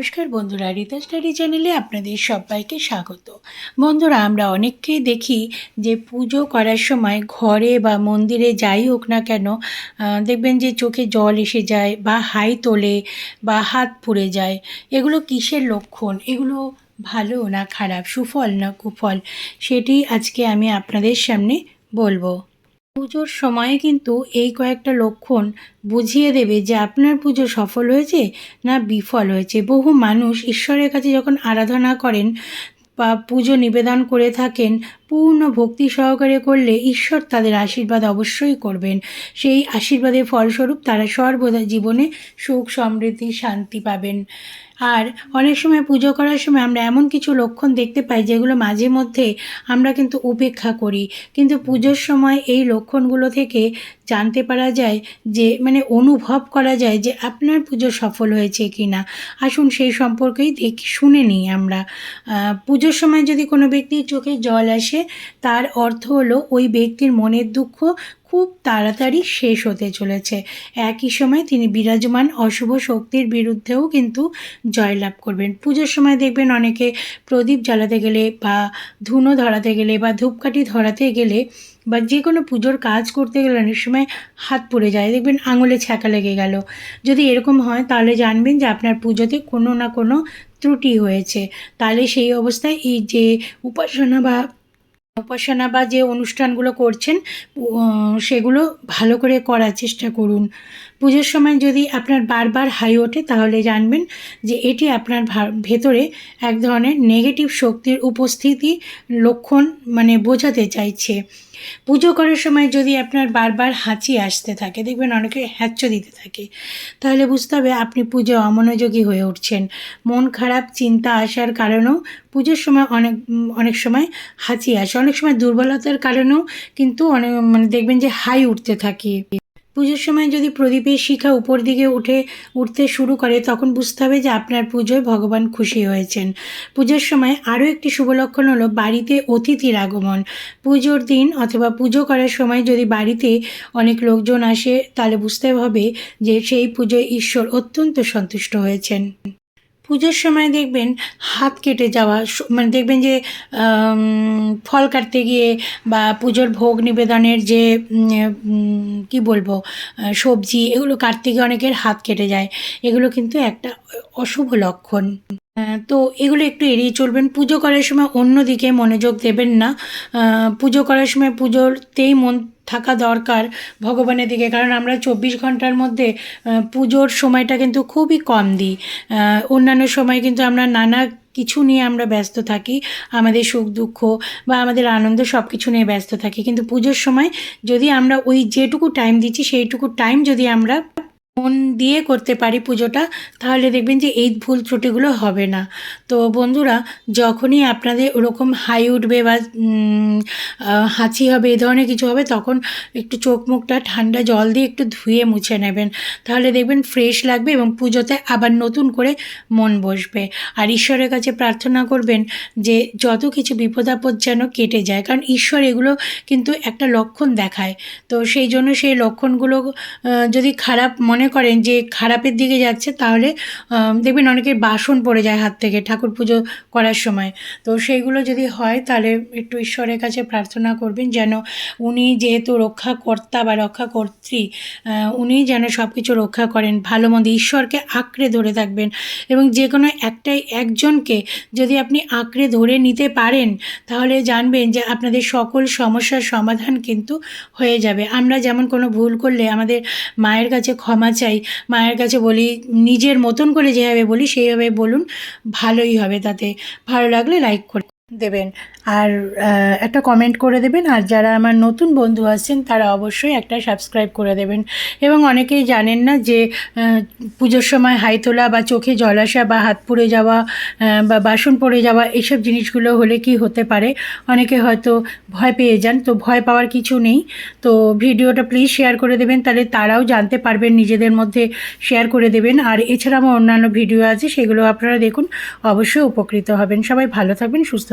নমস্কার বন্ধুরা রিতা স্টাডি চ্যানেলে আপনাদের সবাইকে স্বাগত। বন্ধুরা, আমরা অনেককেই দেখি যে পুজো করার সময় ঘরে বা মন্দিরে যাই হোক না কেন দেখবেন যে চোখে জল এসে যায় বা হাই তোলে বা হাত পুড়ে যায়। এগুলো কিসের লক্ষণ? এগুলো ভালো না খারাপ? সুফল না কুফল? সেটি আজকে আমি আপনাদের সামনে বলব। পুজোর সময়ে কিন্তু এই কয়েকটা লক্ষণ বুঝিয়ে দেবে যে আপনার পুজো সফল হয়েছে না বিফল হয়েছে। বহু মানুষ ঈশ্বরের কাছে যখন আরাধনা করেন বা পুজো নিবেদন করে থাকেন পূর্ণ ভক্তি সহকারে করলে ঈশ্বর তাদের আশীর্বাদ অবশ্যই করবেন। সেই আশীর্বাদের ফলস্বরূপ তারা সর্বদা জীবনে সুখ, সমৃদ্ধি, শান্তি পাবেন। আর অনেক সময় পুজো করার সময় আমরা এমন কিছু লক্ষণ দেখতে পাই যেগুলো মাঝে মধ্যে আমরা কিন্তু উপেক্ষা করি। কিন্তু পুজোর সময় এই লক্ষণগুলো থেকে জানতে পারা যায় যে মানে অনুভব করা যায় যে, আপনার পুজো সফল হয়েছে কি না আসুন সেই সম্পর্কেই দেখি শুনে নিই আমরা। পুজোর সময় যদি কোনো ব্যক্তির চোখে জল আসে তার অর্থ হলো ওই ব্যক্তির মনের দুঃখ খুব তাড়াতাড়ি শেষ হতে চলেছে। একই সময় তিনি বিরাজমান অশুভ শক্তির বিরুদ্ধেও কিন্তু জয়লাভ করবেন। পুজোর সময় দেখবেন অনেকে প্রদীপ জ্বালাতে গেলে বা ধুনো ধরাতে গেলে বা ধূপকাঠি ধরাতে গেলে বা যে কোনো পুজোর কাজ করতে গেলে অনেক সময় হাত পড়ে যায়। দেখবেন আঙুলে ছ্যাঁকা লেগে গেল। যদি এরকম হয় তাহলে জানবেন যে আপনার পুজোতে কোনো না কোনো ত্রুটি হয়েছে। তাহলে সেই অবস্থায় এই যে উপাসনা বা উপাসনা বা যে অনুষ্ঠানগুলো করছেন সেগুলো ভালো করে করার চেষ্টা করুন। পুজোর সময় যদি আপনার বারবার হাই ওঠে, তাহলে জানবেন যে এটি আপনার ভেতরে এক ধরনের নেগেটিভ শক্তির উপস্থিতি, লক্ষণ মানে বোঝাতে চাইছে। পুজো করার সময় যদি আপনার বারবার হাঁচি আসতে থাকে, দেখবেন অনেকে হ্যাচ্চ দিতে থাকে, তাহলে বুঝতে হবে আপনি পুজো অমনোযোগী হয়ে উঠছেন। মন খারাপ, চিন্তা আসার কারণেও পুজোর সময় অনেক অনেক সময় হাঁচি আসে। অনেক সময় দুর্বলতার কারণেও কিন্তু অনেক মানে দেখবেন যে হাই উঠতে থাকে। পুজোর সময় যদি প্রদীপের শিখা উপর দিকে উঠে, উঠতে শুরু করে, তখন বুঝতে হবে যে আপনার পুজোয় ভগবান খুশি হয়েছেন। পুজোর সময় আরও একটি শুভ লক্ষণ হলো বাড়িতে অতিথির আগমন। পুজোর দিন অথবা পুজো করার সময় যদি বাড়িতে অনেক লোকজন আসে, তাহলে বুঝতে হবে যে সেই পুজোয় ঈশ্বর অত্যন্ত সন্তুষ্ট হয়েছেন। পুজোর সময় দেখবেন হাত কেটে যাওয়া মানে দেখবেন যে ফল কাটতে গিয়ে বা পুজোর ভোগ নিবেদনের যে কি বলব সবজি, এগুলো কাটতে গিয়ে অনেকের হাত কেটে যায়। এগুলো কিন্তু একটা অশুভ লক্ষণ। তো এগুলো একটু এড়িয়ে চলবেন। পুজো করার সময় অন্যদিকে মনোযোগ দেবেন না। পুজো করার সময় পুজোরতেই মন থাকা দরকার ভগবানের দিকে। কারণ আমরা চব্বিশ ঘণ্টার মধ্যে পুজোর সময়টা কিন্তু খুবই কম দিই। অন্যান্য সময় কিন্তু আমরা নানা কিছু নিয়ে আমরা ব্যস্ত থাকি। আমাদের সুখ দুঃখ বা আমাদের আনন্দ সব কিছু নিয়ে ব্যস্ত থাকি। কিন্তু পুজোর সময় যদি আমরা ওই যেটুকু টাইম দিচ্ছি, সেইটুকু টাইম যদি আমরা মন দিয়ে করতে পারি পুজোটা, তাহলে দেখবেন যে এই ভুল ত্রুটিগুলো হবে না। তো বন্ধুরা, যখনই আপনাদের ওরকম হাই উঠবে বা হাঁচি হবে এই ধরনের কিছু হবে, তখন একটু চোখ মুখটা ঠান্ডা জল দিয়ে একটু ধুয়ে মুছে নেবেন। তাহলে দেখবেন ফ্রেশ লাগবে এবং পুজোতে আবার নতুন করে মন বসবে। আর ঈশ্বরের কাছে প্রার্থনা করবেন যে যত কিছু বিপদ আপদ যেন কেটে যায়, কারণ ঈশ্বর এগুলো কিন্তু একটা লক্ষণ দেখায়। তো সেই জন্য সেই লক্ষণগুলো যদি খারাপ মনে করেন যে খারাপের দিকে যাচ্ছে, তাহলে দেখবেন অনেকের বাসন পড়ে যায় হাত থেকে ঠাকুর পুজো করার সময়। তো সেইগুলো যদি হয়, তাহলে একটু ঈশ্বরের কাছে প্রার্থনা করবেন যেন উনি যেহেতু রক্ষাকর্তা বা রক্ষাকর্ত্রী উনি যেন সব কিছু রক্ষা করেন, ভালো মন্দ ঈশ্বরকে আঁকড়ে ধরে থাকবেন। এবং যে কোনো একটাই একজনকে যদি আপনি আঁকড়ে ধরে নিতে পারেন, তাহলে জানবেন যে আপনাদের সকল সমস্যার সমাধান কিন্তু হয়ে যাবে। আমরা যেমন কোনো ভুল করলে আমাদের মায়ের কাছে ক্ষমা চাই। মায়ের কাছে বলি, নিজের মতন করে যেভাবে বলি, সেইভাবে বলুন, ভালোই হবে তাতে। ভালো লাগলে লাইক করে দেবেন। আর একটা কমেন্ট করে দেবেন, আর যারা আমার নতুন বন্ধু আছেন, তারা অবশ্যই একটা সাবস্ক্রাইব করে দেবেন। এবং অনেকেই জানেন না যে পুজোর সময় হাই তোলা বা চোখে জল আসা বা হাত পুড়ে যাওয়া বা বাসন পড়ে যাওয়া এইসব জিনিসগুলো হলে কি হতে পারে? অনেকে হয়তো ভয় পেয়ে যান, তো ভয় পাওয়ার কিছু নেই। তো ভিডিওটা প্লিজ শেয়ার করে দেবেন, তাহলে তারাও জানতে পারবেন, নিজেদের মধ্যে শেয়ার করে দেবেন। আর এছাড়া আমার অন্যান্য ভিডিও আছে, সেগুলো আপনারা দেখুন, অবশ্যই উপকৃত হবেন। সবাই ভালো থাকবেন, সুস্থ